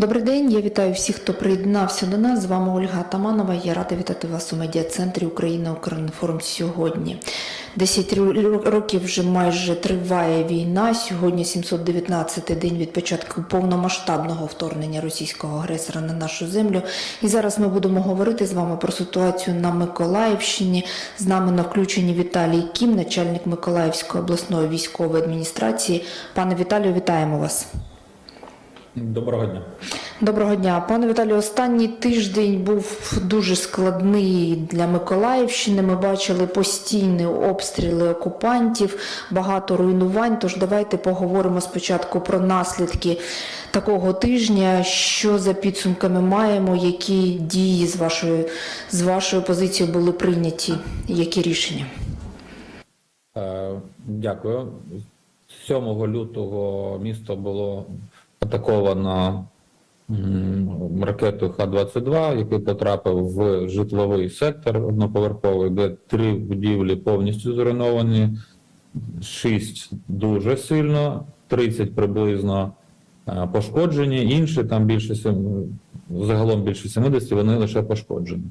Добрий день, я вітаю всіх, хто приєднався до нас. З вами Ольга Таманова. Я рада вітати вас у медіа-центрі Україна Укрінформ сьогодні. Десять ру- років вже майже триває війна. Сьогодні 719-й день від початку повномасштабного вторгнення російського агресора на нашу землю. І зараз ми будемо говорити з вами про ситуацію на Миколаївщині. З нами на включенні Віталій Кім, начальник Миколаївської обласної військової адміністрації. Пане Віталію, вітаємо вас. Доброго дня. Доброго дня, пане Віталію. Останній тиждень був дуже складний для Миколаївщини. Ми бачили постійні обстріли окупантів, багато руйнувань. Тож давайте поговоримо спочатку про наслідки такого тижня. Що за підсумками маємо, які дії з вашої з вашої позиції були прийняті, які рішення? Е, Дякую. 7 лютого місто було атаковано ракетою Х-22, який потрапив в житловий сектор одноповерховий, де три будівлі повністю зруйновані, 6 дуже сильно, 30 приблизно е, пошкоджені, інші там більше загалом більше 70, вони лише пошкоджені.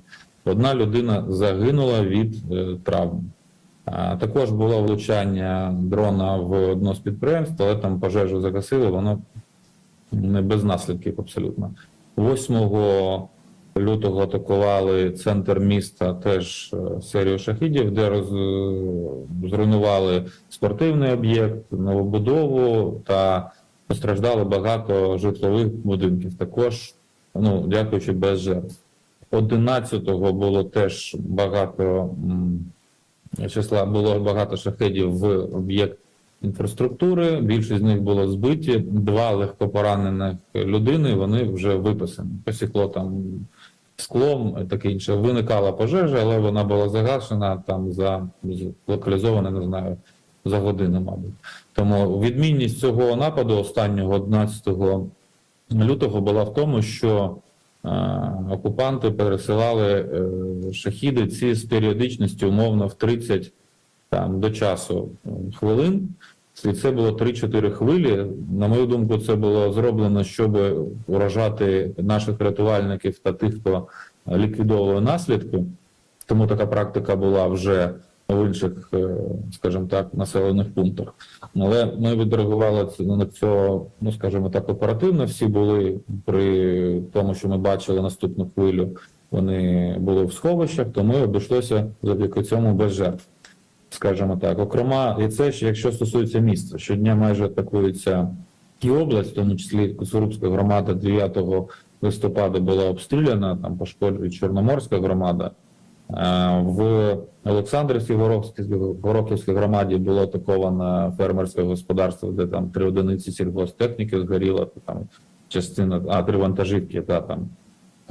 Одна людина загинула від е, травм. Також було влучання дрона в одно з підприємств, але там пожежу загасили, воно не без наслідків абсолютно. 8 лютого атакували центр міста теж е, серію шахідів, де роз... зруйнували спортивний об'єкт, новобудову та постраждало багато житлових будинків. Також, ну, дякуючи без жертв. 11-го було теж багато числа було багато шахедів в об'єкт інфраструктури. Більшість з них було збиті. Два легкопоранених людини вони вже виписані. Посікло там склом, таке інше. Виникала пожежа, але вона була загашена там за локалізована, не знаю, за годину, мабуть. Тому відмінність цього нападу останнього 11 лютого була в тому, що е, окупанти пересилали е, шахіди ці з періодичністю умовно в 30 там, до часу е, хвилин. І це було 3-4 хвилі. На мою думку, це було зроблено, щоб уражати наших рятувальників та тих, хто ліквідовує наслідки. Тому така практика була вже в інших, е, скажімо так, населених пунктах. Але ми відреагували на цього, ну скажімо так, оперативно. Всі були при тому, що ми бачили наступну хвилю. Вони були в сховищах, тому обійшлося завдяки цьому без жертв. Скажімо так, окрема, і це ж якщо стосується міста, щодня майже атакується і область, в тому числі Куцурубська громада 9 листопада була обстріляна, там пошкоджує Чорноморська громада. Е, В Олександрівській Горохівській, громаді було атаковано фермерське господарство, де там три одиниці сільгосптехніки згоріло, там частина, а три вантажівки, та там.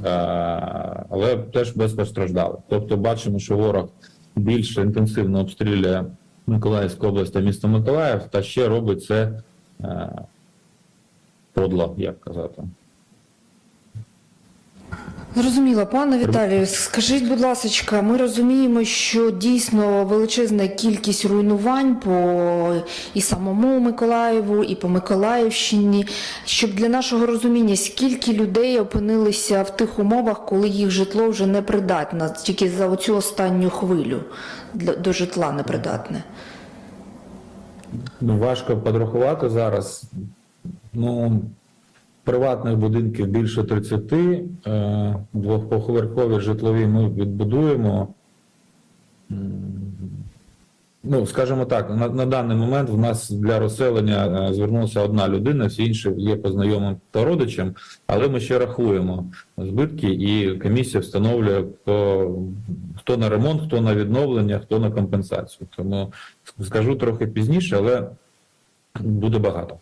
Е, Але теж без постраждалих. Тобто бачимо, що ворог більше інтенсивно обстрілює Миколаївську область та місто Миколаїв, та ще робить це е, подло, як казати. Зрозуміло, пане Віталію, скажіть, будь ласка, ми розуміємо, що дійсно величезна кількість руйнувань по і самому Миколаєву, і по Миколаївщині. Щоб для нашого розуміння, скільки людей опинилися в тих умовах, коли їх житло вже не придатне, тільки за оцю останню хвилю до житла непридатне. Ну, важко подрахувати зараз. Ну, приватних будинків більше 30, е, двохповерхові житлові ми відбудуємо. Ну, скажімо так, на, на даний момент в нас для розселення е, звернулася одна людина, всі інші є по знайомим та родичам, але ми ще рахуємо збитки, і комісія встановлює, хто, хто на ремонт, хто на відновлення, хто на компенсацію. Тому скажу трохи пізніше, але буде багато.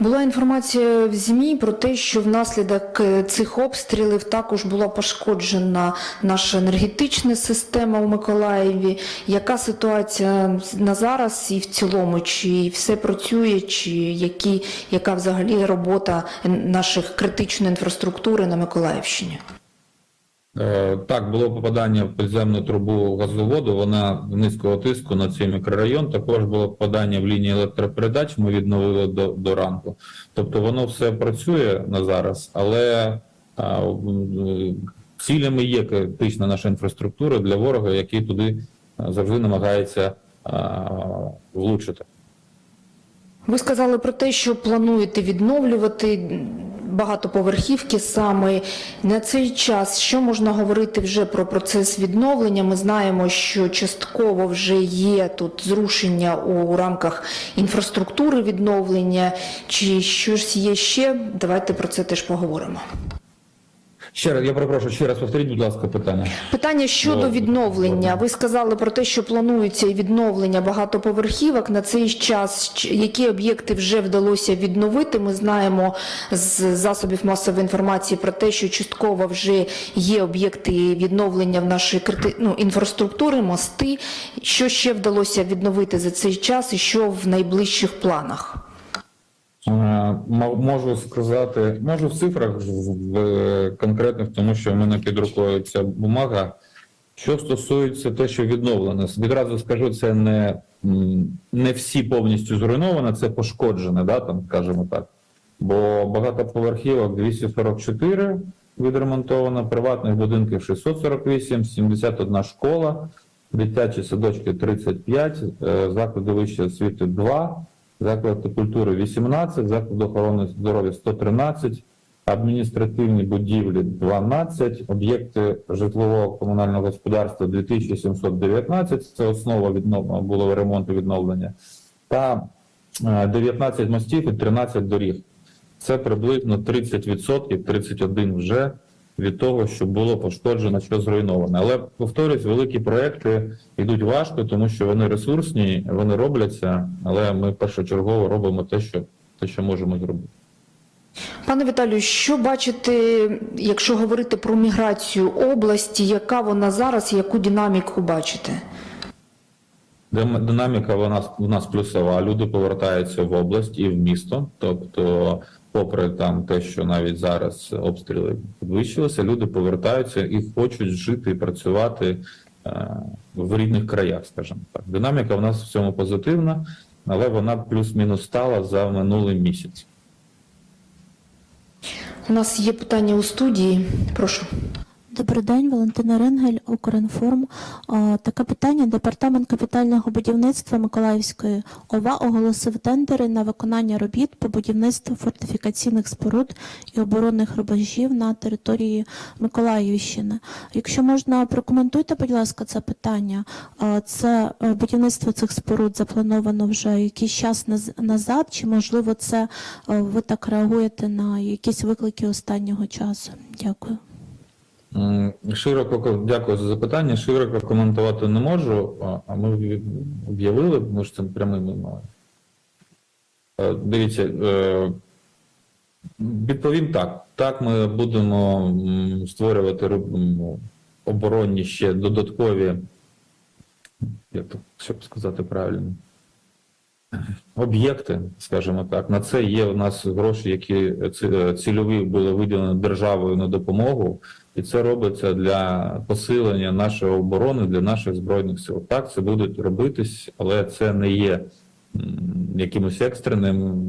Була інформація в ЗМІ про те, що внаслідок е, цих обстрілів також була пошкоджена наша енергетична система у Миколаєві. Яка ситуація на зараз і в цілому? Чи все працює, чи які, яка взагалі робота наших критичної інфраструктури на Миколаївщині? Е, Так, було попадання в підземну трубу газоводу, вона низького тиску на цей мікрорайон. Також було попадання в лінії електропередач, ми відновили до, до ранку. Тобто воно все працює на зараз, але а, цілями є критична наша інфраструктура для ворога, який туди завжди намагається а, влучити. Ви сказали про те, що плануєте відновлювати багатоповерхівки саме на цей час. Що можна говорити вже про процес відновлення? Ми знаємо, що частково вже є тут зрушення у рамках інфраструктури відновлення. Чи щось є ще? Давайте про це теж поговоримо. Ще раз, я перепрошую, ще раз повторіть, будь ласка, питання. Питання щодо Ну, відновлення. Ви сказали про те, що планується і відновлення багатоповерхівок на цей час. Які об'єкти вже вдалося відновити? Ми знаємо з засобів масової інформації про те, що частково вже є об'єкти відновлення в нашій крити... ну, інфраструктури, мости. Що ще вдалося відновити за цей час, і що в найближчих планах? Можу сказати, можу в цифрах в- в конкретних, тому що в мене під рукою ця бумага. Що стосується те, що відновлено, відразу скажу, це не, не всі повністю зруйновано, це пошкоджене, да, там, скажімо так. Бо багатоповерхівок 244 відремонтовано, приватних будинків 648, 71 школа, дитячі садочки 35, е, заклади вищої освіти 2, заклади культури 18, заклади охорони здоров'я 113, адміністративні будівлі 12, об'єкти житлового комунального господарства 2719, це основа віднов... було ремонту відновлення, та е, 19 мостів і 13 доріг. Це приблизно 30%, 31 вже від того, що було пошкоджено, що зруйноване. Але повторюсь, великі проекти йдуть важко, тому що вони ресурсні, вони робляться, але ми першочергово робимо те, що те, що можемо зробити. Пане Віталію, що бачите, якщо говорити про міграцію області, яка вона зараз, яку динаміку бачите? Динаміка вона у нас плюсова. Люди повертаються в область і в місто. Тобто, попри там те, що навіть зараз обстріли підвищилися, люди повертаються і хочуть жити і працювати е, в рідних краях, скажімо так. Динаміка в нас в цьому позитивна, але вона плюс-мінус стала за минулий місяць. У нас є питання у студії. Прошу. Добрий день, Валентина Ренгель, Укрінформ. Таке питання. Департамент капітального будівництва Миколаївської ОВА оголосив тендери на виконання робіт по будівництву фортифікаційних споруд і оборонних рубежів на території Миколаївщини. Якщо можна, прокоментуйте, будь ласка, це питання. Це е, будівництво цих споруд заплановано вже якийсь час наз- назад, чи можливо це е, ви так реагуєте на якісь виклики останнього часу? Дякую. Широко дякую за запитання. Широко коментувати не можу, а- ми об'явили, ми ж це прямим мовою. Е, Дивіться, е, відповім так. Так, ми будемо створювати оборонні ще додаткові, як то, щоб сказати правильно, об'єкти, скажімо так. На це є у нас гроші, які цільові були виділені державою на допомогу. І це робиться для посилення нашої оборони, для наших збройних сил. Так, це будуть робитись, але це не є якимось екстреним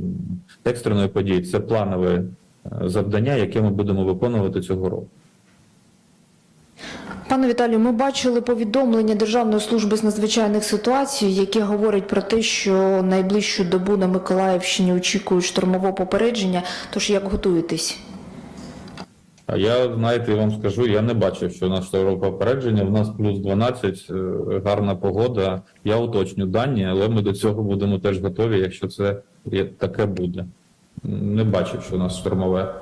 екстреною подією. Це планове е, завдання, яке ми будемо виконувати цього року. Пане Віталію, ми бачили повідомлення Державної служби з надзвичайних ситуацій, яке говорить про те, що найближчу добу на Миколаївщині очікують штормового попередження. Тож як готуєтесь? А я, знаєте, вам скажу, я не бачив, що у нас штормове попередження. У нас плюс 12, е, гарна погода. Я уточню дані, але ми до цього будемо теж готові, якщо це таке буде. Не бачив, що у нас штормове.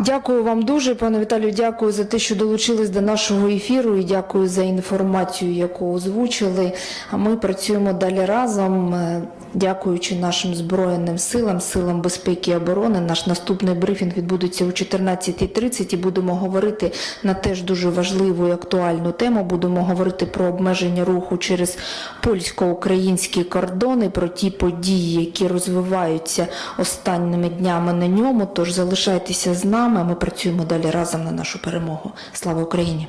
Дякую вам дуже, пане Віталію. Дякую за те, що долучились до нашого ефіру, і дякую за інформацію, яку озвучили. А ми працюємо далі разом, е, дякуючи нашим збройним силам, силам безпеки і оборони. Наш наступний брифінг відбудеться о 14.30 і будемо говорити на теж дуже важливу і актуальну тему. Будемо говорити про обмеження руху через польсько-українські кордони, про ті події, які розвиваються останніми днями на ньому. Тож залишайтеся з нами. Нами. Ми працюємо далі разом на нашу перемогу. Слава Україні!